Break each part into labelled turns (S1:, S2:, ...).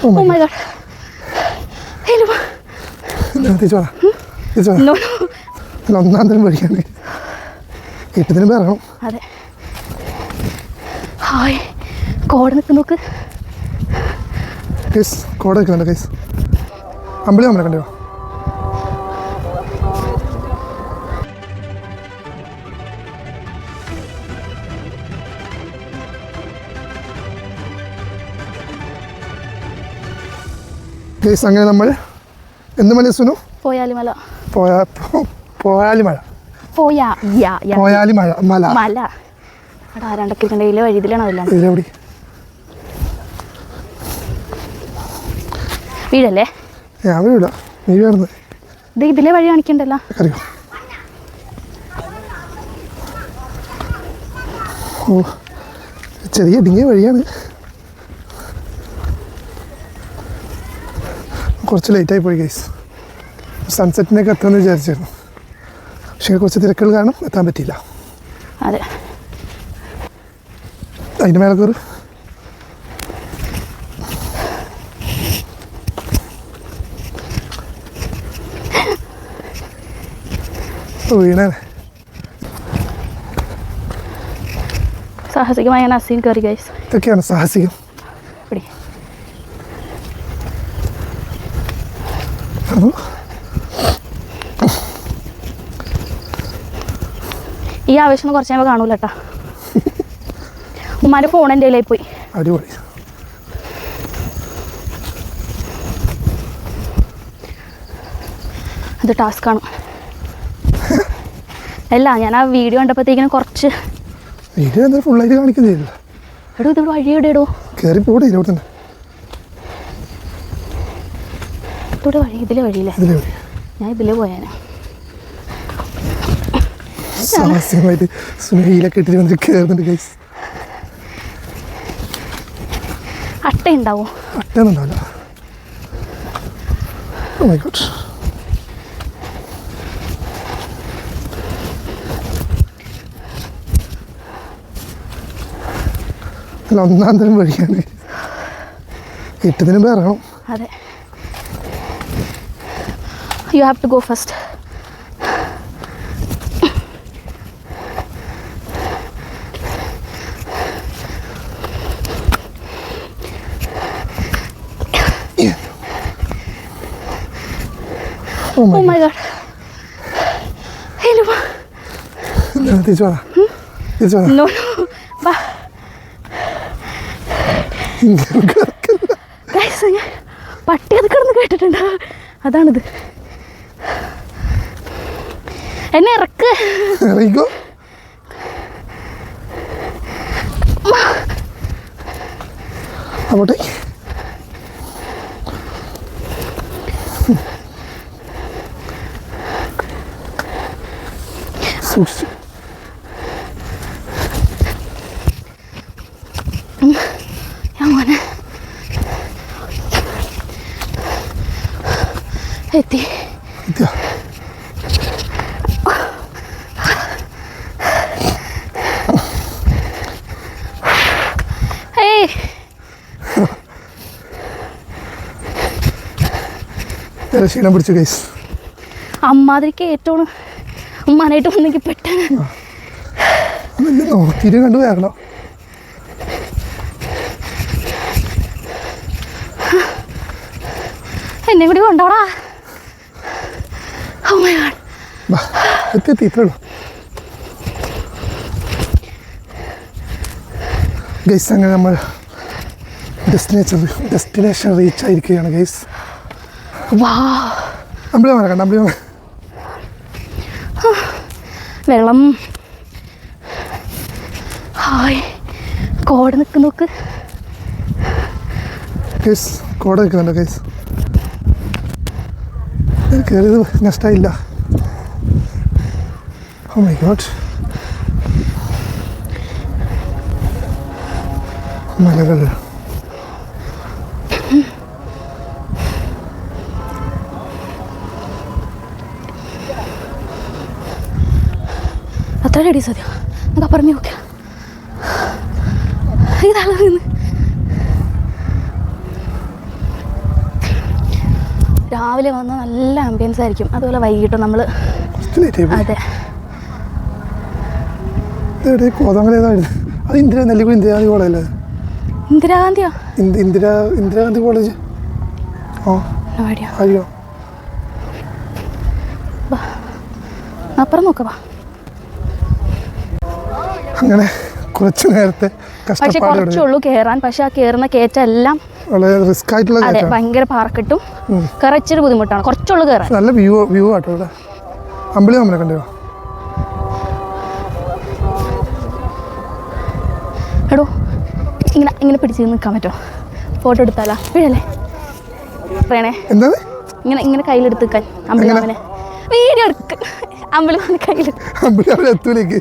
S1: Oh my
S2: Oh god. Hey.
S1: തിരിച്ചു. പറ തിരിച്ചു ഒന്നാം തരം പഠിക്കാണ് എട്ടതിന് പേരാണോ
S2: അതെ. ഹായ്. കോട നിൽക്ക് നോക്ക്.
S1: കേസ് കോട വെക്കുന്നുണ്ട് കേസ് അമ്പലി നമ്മളെ കണ്ടോ? കേസ് അങ്ങനെ നമ്മൾ എന്ത് മല സുനു?
S2: പോയാലിമല.
S1: പോയാ പോയാലിമല.
S2: പോയാ യാ യാ.
S1: പോയാലി മല.
S2: മല.
S1: ഇതിലെവിടെ?
S2: വീടല്ലേ?
S1: ഞാൻ വീടാ നീ വേണമെന്ന്
S2: ഇത് ഇതിലെ വഴി കാണിക്കണ്ടല്ലോ?
S1: അറിയോ? ഓ ചെറിയ ഇടുങ്ങിയ വഴിയാണ്. കുറച്ച് ലേറ്റായി പോയി ഗൈസ് സൺസെറ്റിനൊക്കെ എത്താമെന്ന് വിചാരിച്ചിരുന്നു. പക്ഷേ കുറച്ച് തിരക്കുകൾ കാരണം എത്താൻ പറ്റിയില്ല.
S2: അതെ.
S1: അതിന്റെ മേലെ കയറ് വീണേ.
S2: സാഹസികമായ നസീൻ കയറി ഗൈസ്
S1: ഇതൊക്കെയാണ് സാഹസികം
S2: ഇവിടെ
S1: അതോ
S2: ഈ ആവശ്യം കുറച്ച് കഴിയുമ്പോൾ കാണൂല ഉമ്മാര് ഉമ്മാന്റെ ഫോൺ എന്റെ കയ്യിലായി പോയി.
S1: അടിപൊളി.
S2: അത് ടാസ്ക്കാണ് അല്ല ഞാൻ ആ വീഡിയോ കണ്ടപ്പോഴത്തേക്കിനും കുറച്ച്
S1: വീഡിയോ എന്താ ഫുള്ളായിട്ട് കാണിക്കുന്നില്ല
S2: എടോ ഇത് വഴി എവിടെ ഇടോ
S1: കയറി പോടെ ഇതിലോട്ട് തന്നെ
S2: ഇവിടെ വഴി ഇതിലെ വഴിയില്ല ഞാൻ ഇതിലെ പോയാനാ.
S1: സാഹസികമായിട്ട് സുനയിലൊക്കെ ഇട്ടിട്ട് വന്നിട്ട് കയറുന്നുണ്ട് ഗൈസ്
S2: അട്ട ഉണ്ടാവോ?
S1: അല്ല ഒന്നാം തരം വഴിയാണ്. എട്ടതിന് പേരാണോ
S2: അതെ. You have to go first
S1: god,
S2: my
S1: god.
S2: hey god No, this
S1: one. Hmm? This one. No,
S2: no. Ba. Guys ഞാൻ പട്ടി അത് കിടന്ന് കേട്ടിട്ടുണ്ട് അതാണിത് എന്നെ ഇറക്ക്.
S1: ഇറങ്ങിക്കോ. അങ്ങോട്ടേ. സൂക്ഷിച്ചു.
S2: എത്തി.
S1: എത്തിയോ
S2: ഏയ്
S1: വേറെ ക്ഷീണം പിടിച്ചു ഗൈസ്
S2: അമ്മാതിരിക്ക് ഏറ്റവും ഉമ്മാനായിട്ട് ഒന്നെങ്കിൽ പെട്ടെന്ന്.
S1: നല്ല നോക്കിയിട്ട് കണ്ടു വരണം
S2: എന്നെ കൂടി കൊണ്ടോടാ.
S1: എത്തി ഇത്രേ ഉള്ളൂ. ഗൈസ് അങ്ങനെ നമ്മൾ ഡെസ്റ്റിനേഷൻ ഡെസ്റ്റിനേഷൻ റീച്ച് ആയിരിക്കുകയാണ് ഗൈസ്
S2: വാ
S1: അമ്പലം വേണം കണ്ട അമ്പലം വേണം
S2: വെള്ളം. ഹായ്. കോട നിൽക്കുന്ന നോക്ക്.
S1: കോട നിൽക്കുന്നുണ്ട് ഗൈസ് കയറിയത് നഷ്ടമായില്ല ഓ മൈ ഗോഡ് മലകൾ.
S2: അത്ര ലേഡീസ് സദ്യ നമുക്ക് പറഞ്ഞു നോക്കാം. ഇതാണ് നിന്ന് രാവിലെ വന്ന നല്ല ആംബിയൻസ് ആയിരിക്കും. അതുപോലെ വൈകിട്ട് നമ്മൾ. അതെ.
S1: ഇന്ദിര നെല്ലിക്കുഴി ഇന്ദിരാഗാന്ധി കോളേജല്ലേ
S2: ഇന്ദിരാഗാന്ധിയോ?
S1: ഇന്ദി- ഇന്ദിരാഗാന്ധി കോളേജ്.
S2: ഓ
S1: അയ്യോ.
S2: അപ്പുറം നോക്കവാ
S1: അങ്ങനെ കുറച്ച് നേരത്തെ
S2: പക്ഷെ കുറച്ചേ ഉള്ളൂ കയറാൻ പക്ഷെ ആ കയറുന്ന കയറ്റം എല്ലാം
S1: വളരെ റിസ്ക് ആയിട്ടുള്ള
S2: അതെ. ഭയങ്കര
S1: പാർക്കിട്ടും.
S2: കയറാൻ ഇച്ചിരി ബുദ്ധിമുട്ടാണ്. കുറച്ചുള്ളൂ കയറാൻ
S1: നല്ല വ്യൂ വ്യൂ ആട്ടോ ഇവിടെ. അമ്പിളി നമ്മളെ കണ്ടോ?
S2: എടോ ഇങ്ങനെ ഇങ്ങനെ പിടിച്ച് നിൽക്കാൻ പറ്റുമോ? ഫോട്ടോ എടുത്താലാ? വീഴല്ലേ? പറയണേ.
S1: എന്താ
S2: ഇങ്ങനെ ഇങ്ങനെ കയ്യിലെടുത്ത് നിൽക്കാൻ അമ്പിളി വീഡിയോ എടുക്ക. അമ്പലമാമനെ കയ്യിൽ
S1: അമ്പിളി അവിടെ എത്തൂലേക്ക്.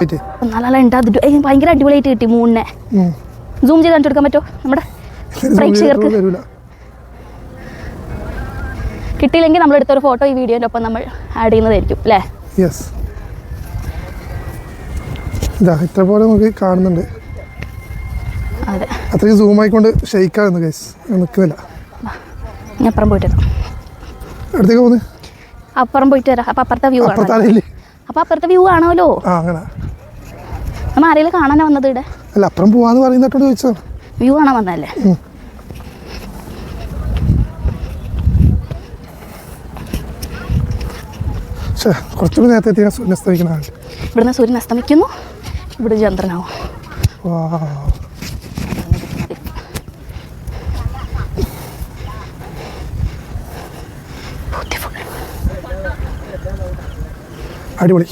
S1: വെയിറ്റ്
S2: നല്ല ഉണ്ട്? അത് ഡു- ഏയ് ഭയങ്കര അടിപൊളിയായിട്ട് കിട്ടി മൂന്നിനെ സൂം ചെയ്ത് കാണിച്ചു കൊടുക്കാൻ പറ്റുമോ നമ്മുടെ പ്രേക്ഷകർക്ക്. കിട്ടിയില്ലെങ്കിൽ നമ്മൾ എടുത്തൊരു ഫോട്ടോ ഈ വീഡിയോന്റെ ഒപ്പം നമ്മൾ ആഡ് ചെയ്യുന്നതായിരിക്കും അല്ലേ?
S1: യെസ് ഇതാ ഇത്ര പോലെ നമുക്ക് കാണുന്നുണ്ട്.
S2: അതെ.
S1: അത്രയും സൂം ആയിക്കൊണ്ട് ഷെയ്ക്കാകുന്നു ഗൈസ് നിൽക്കുന്നില്ല.
S2: ഞാൻ അപ്പുറം പോയിട്ട് വരാം.
S1: അടുത്തേക്ക് പോകുന്നത്
S2: അപ്പുറം പോയിട്ട് വരാം. അപ്പം അപ്പുറത്തെ വ്യൂ ആണ് അപ്പം അപ്പുറത്തെ വ്യൂ ആണല്ലോ
S1: ആ അങ്ങനെ.
S2: നമ്മൾ ആരെങ്കിലും കാണാനാ വന്നത് ഇവിടെ?
S1: അല്ല അപ്പുറം പോവാന്ന് പറയുന്നിട്ടോട് ചോദിച്ചതാണ്
S2: വ്യൂ കാണാൻ വന്നതല്ലേ.
S1: പക്ഷേ കുറച്ചുകൂടി നേരത്തെ എത്തിയാൽ സൂര്യൻ അസ്തമിക്കുന്നതാണ്
S2: ഇവിടുന്ന് സൂര്യൻ അസ്തമിക്കുന്നു. ഇവിടെ ചന്ദ്രനാവും
S1: അടിപൊളി.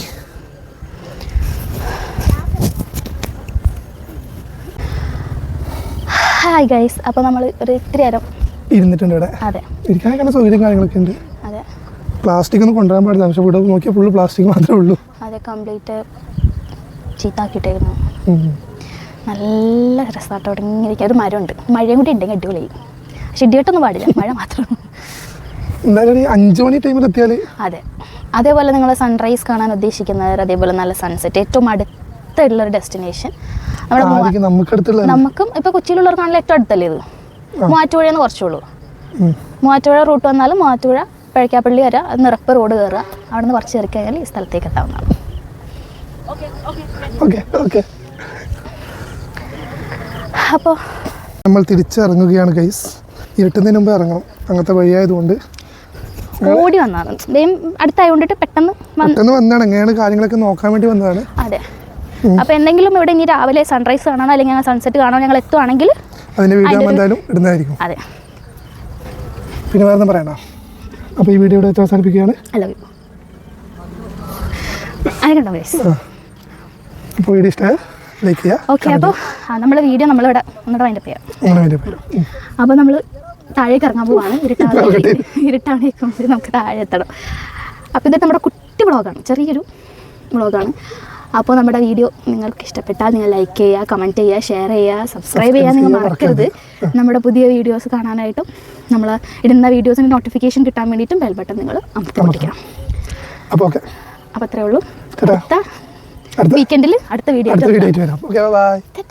S2: ഹായ് ഗൈസ് അപ്പോൾ നമ്മൾ ഒരു ഇത്തിരി നേരം
S1: ഇരുന്നിട്ടുണ്ട് ഇവിടെ.
S2: അതെ.
S1: ഇരിക്കാനൊക്കെ സൗകര്യം കാര്യങ്ങളൊക്കെ ഉണ്ട്.
S2: അതെ.
S1: പ്ലാസ്റ്റിക് ഒന്നും കൊണ്ടുവരാൻ പാടില്ല. പക്ഷേ ഇവിടെ നോക്കിയാൽ ഫുള്ള് പ്ലാസ്റ്റിക് മാത്രമേ ഉള്ളൂ.
S2: അതെ കംപ്ലീറ്റ് ചീത്താക്കിയിട്ടേക്കുന്നു.
S1: ഉം.
S2: നല്ല രസമായിട്ട് അവിടെ ഇങ്ങനെ ഒരു മരമുണ്ട്. മഴയും കൂടി ഉണ്ടെങ്കിൽ അടിപൊളിയായി പക്ഷെ ഇടിവെട്ടൊന്നും പാടില്ല. മഴ മാത്രം.
S1: എന്തായാലും അഞ്ച് മണി ടൈമിൽ എത്തിയാൽ
S2: അതെ. അതേപോലെ നിങ്ങൾ സൺറൈസ് കാണാൻ ഉദ്ദേശിക്കുന്നവർ അതേപോലെ നല്ല സൺസെറ്റ് ഏറ്റവും അടുത്തുള്ള ഒരു ഡെസ്റ്റിനേഷൻ നമ്മുടെ
S1: നമുക്കടുത്തുള്ള
S2: നമുക്കും ഇപ്പൊ കൊച്ചിയിലുള്ളവർക്കാണല്ലോ ഏറ്റവും അടുത്തല്ലേ ഇത് മൂവാറ്റുപുഴയെന്ന് കുറച്ചുള്ളൂ. മൂവാറ്റുപുഴ റൂട്ട് വന്നാലും മൂവാറ്റുപുഴ പഴക്കാപ്പള്ളി വരെ നിറപ്പ് റോഡ് കയറുക അവിടെ നിന്ന് കുറച്ച് കയറി കഴിഞ്ഞാൽ ഈ സ്ഥലത്തേക്ക് എത്താവുന്നതാണ്.
S1: ഓക്കെ ഓക്കെ
S2: അപ്പോൾ
S1: നമ്മൾ തിരിച്ചിറങ്ങുകയാണ് ഗൈസ് ഇരുട്ടുന്നതിന് മുമ്പ് ഇറങ്ങണം. അങ്ങനത്തെ വഴിയായതുകൊണ്ട്.
S2: ഓടി വന്നതാണ്. അടുത്തായതുകൊണ്ടിട്ട് പെട്ടെന്ന്
S1: പെട്ടെന്ന് വന്നതാണ്. എങ്ങനെയാണ് കാര്യങ്ങളൊക്കെ നോക്കാൻ വേണ്ടി വന്നതാണ്.
S2: അതെ. അപ്പോൾ എന്തെങ്കിലും ഇവിടെ ഇനി രാവിലെ സൺറൈസ് കാണാനോ അല്ലെങ്കിൽ സൺസെറ്റ് കാണാനോ ഞങ്ങൾ എത്തുവാണെങ്കിൽ
S1: അതിന്റെ വീഡിയോ എന്തായാലും ഇടുന്നതായിരിക്കും.
S2: അതെ.
S1: പിന്നെ വേറെ പറയണ്ട? പറയണോ അപ്പോൾ ഈ വീഡിയോ ഇവിടെ അവസാനിപ്പിക്കുകയാണ്. അപ്പോൾ വീഡിയോ ഇഷ്ടമായ ലൈക്ക് ചെയ്യുക
S2: ഓക്കെ അപ്പോൾ നമ്മുടെ വീഡിയോ നമ്മളിവിടെ ഒന്നുകൂടെ വൈൻഡപ്പ് ചെയ്യാം. അപ്പോൾ നമ്മൾ താഴേക്ക് ഇറങ്ങാൻ പോവാണ്. ഇരുട്ടാണ് ഇരുട്ടാണേക്കും നമുക്ക് താഴെ എത്തണം. അപ്പോൾ ഇത് നമ്മുടെ കുട്ടി വ്ളോഗാണ് ചെറിയൊരു വ്ളോഗാണ് അപ്പോൾ നമ്മുടെ വീഡിയോ നിങ്ങൾക്ക് ഇഷ്ടപ്പെട്ടാൽ നിങ്ങൾ ലൈക്ക് ചെയ്യുക കമന്റ് ചെയ്യുക ഷെയർ ചെയ്യുക സബ്സ്ക്രൈബ് ചെയ്യുക നിങ്ങൾ മറക്കരുത്. നമ്മുടെ പുതിയ വീഡിയോസ് കാണാനായിട്ടും നമ്മൾ ഇടുന്ന വീഡിയോസിന് നോട്ടിഫിക്കേഷൻ കിട്ടാൻ വേണ്ടിയിട്ടും ബെൽ ബട്ടൺ നിങ്ങൾ അമർത്തിക്കണം
S1: അപ്പോൾ ഓക്കെ
S2: അപ്പോൾ അത്രേ ഉള്ളൂ. അടുത്ത വീക്കെൻഡിൽ അടുത്ത വീഡിയോ
S1: ആയിട്ട് വരാം. ബൈ